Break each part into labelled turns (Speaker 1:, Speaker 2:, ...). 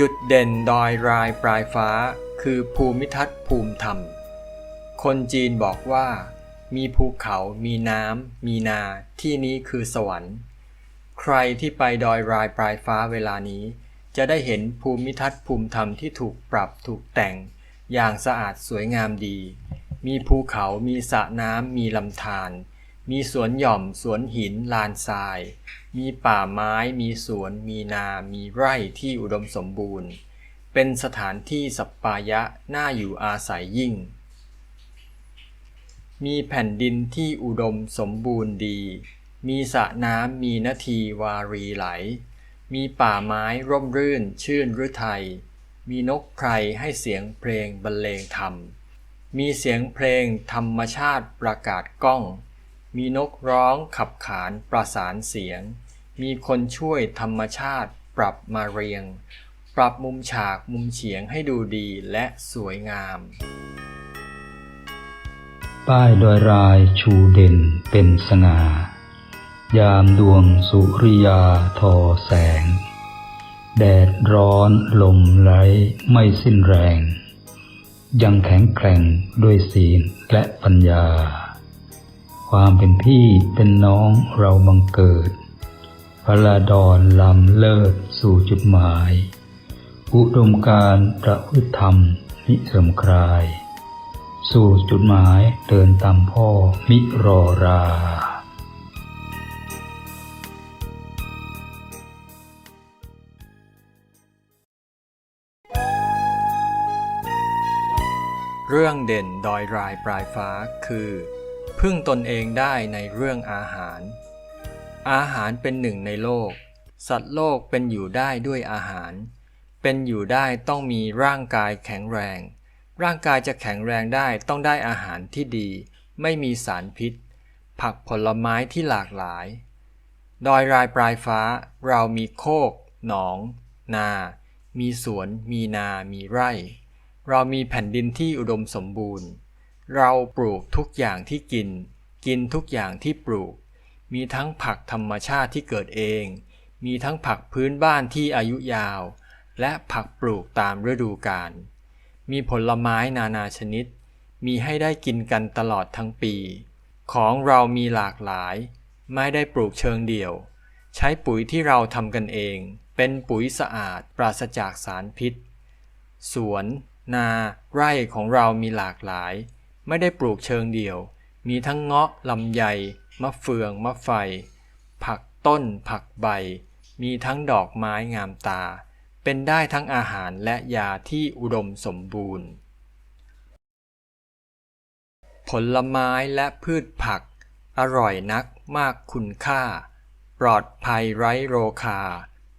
Speaker 1: จุดเด่นดอยรายปลายฟ้า คือภูมิทัศน์ภูมิธรรม คนจีนบอกว่า มีภูเขามีน้ำมีนาที่นี้คือสวรรค์ ใครที่ไปดอยรายปลายฟ้าเวลานี้ จะได้เห็นภูมิทัศน์ภูมิธรรมที่ถูกปรับถูกแต่ง อย่างสะอาดสวยงามดี มีภูเขามีสระน้ำมีลำธาร มีสวนหย่อมสวนหินลานทราย มีป่าไม้ มีสวน มีนา มีไร่ที่อุดมสมบูรณ์ เป็นสถานที่สัปปายะน่าอยู่อาศัยยิ่ง มีแผ่นดินที่อุดมสมบูรณ์ดี มีสระน้ำมีนาทีวารีไหล มีป่าไม้ร่มรื่นชื่นฤทัย มีนกไพรให้เสียงเพลงบรรเลงธรรม มีเสียงเพลงธรรมชาติประกาศก้อง มีนกร้องขับขานประสานเสียง มีคนช่วยธรรมชาติปรับมาเรียง ปรับมุมฉากมุมเฉียงให้ดูดีและสวยงาม
Speaker 2: ป้ายดอยรายชูเด่นเป็นสง่า ยามดวงสุริยาทอแสง แดดร้อนลมไหลไม่สิ้นแรง ยังแข็งแกร่งด้วยศีลและปัญญา ความเป็นพี่เป็นน้องเราบังเกิด พระดอนลำเลิศสู่จุดหมาย อุดมการประพฤติธรรมนิเสริมคลาย สู่จุดหมายเดินตามพ่อมิรอรา
Speaker 1: เรื่องเด่นดอยรายปลายฟ้าคือ พึ่งตนเองได้ในเรื่องอาหาร อาหารเป็นหนึ่งในโลก สัตว์โลกเป็นอยู่ได้ด้วยอาหาร เป็นอยู่ได้ต้องมีร่างกายแข็งแรง ร่างกายจะแข็งแรงได้ต้องได้อาหารที่ดี ไม่มีสารพิษ ผักผลไม้ที่หลากหลาย ดอยรายปลายฟ้าเรามีโคก หนอง นา มีสวน มีนา มีไร่ เรามีแผ่นดินที่อุดมสมบูรณ์ เราปลูกทุกอย่างที่กิน กินทุกอย่างที่ปลูก มีทั้งผักธรรมชาติที่เกิดเอง มีทั้งผักพื้นบ้านที่อายุยาว และผักปลูกตามฤดูกาล มีผลไม้นานาชนิด มีให้ได้กินกันตลอดทั้งปี ของเรามีหลากหลาย ไม่ได้ปลูกเชิงเดี่ยว ใช้ปุ๋ยที่เราทำกันเอง เป็นปุ๋ยสะอาดปราศจากสารพิษ สวน นา ไร่ของเรามีหลากหลาย ไม่ได้ปลูกเชิงเดี่ยว มีทั้งเงาะลำไย มะเฟือง มะไฟ ผักต้น ผักใบ มีทั้งดอกไม้งามตา เป็นได้ทั้งอาหารและยาที่อุดมสมบูรณ์ ผลไม้และพืชผัก อร่อยนักมากคุณค่า ปลอดภัยไร้โรคา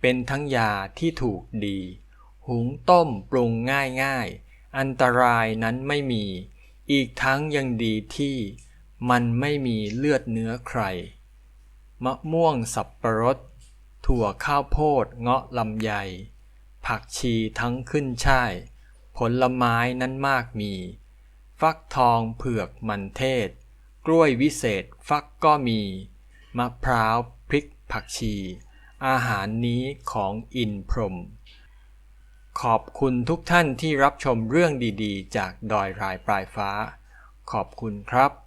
Speaker 1: เป็นทั้งยาที่ถูกดี หุงต้มปรุงง่ายง่ายๆอันตรายนั้นไม่มี อีกทั้งยังดีที่มันไม่มีเลือดเนื้อใคร มะม่วงสับประรด ถั่วข้าวโพดเงาะลำไย ผักชีทั้งขึ้นช่าย ผลไม้นั้นมากมี ฟักทองเผือกมันเทศ กล้วยวิเศษฟักก็มี มะพร้าวพริกผักชี อาหารนี้ของอินพรหม ขอบคุณทุกท่านที่รับชมเรื่องดีๆ จากดอยรายปลายฟ้า ขอบคุณครับ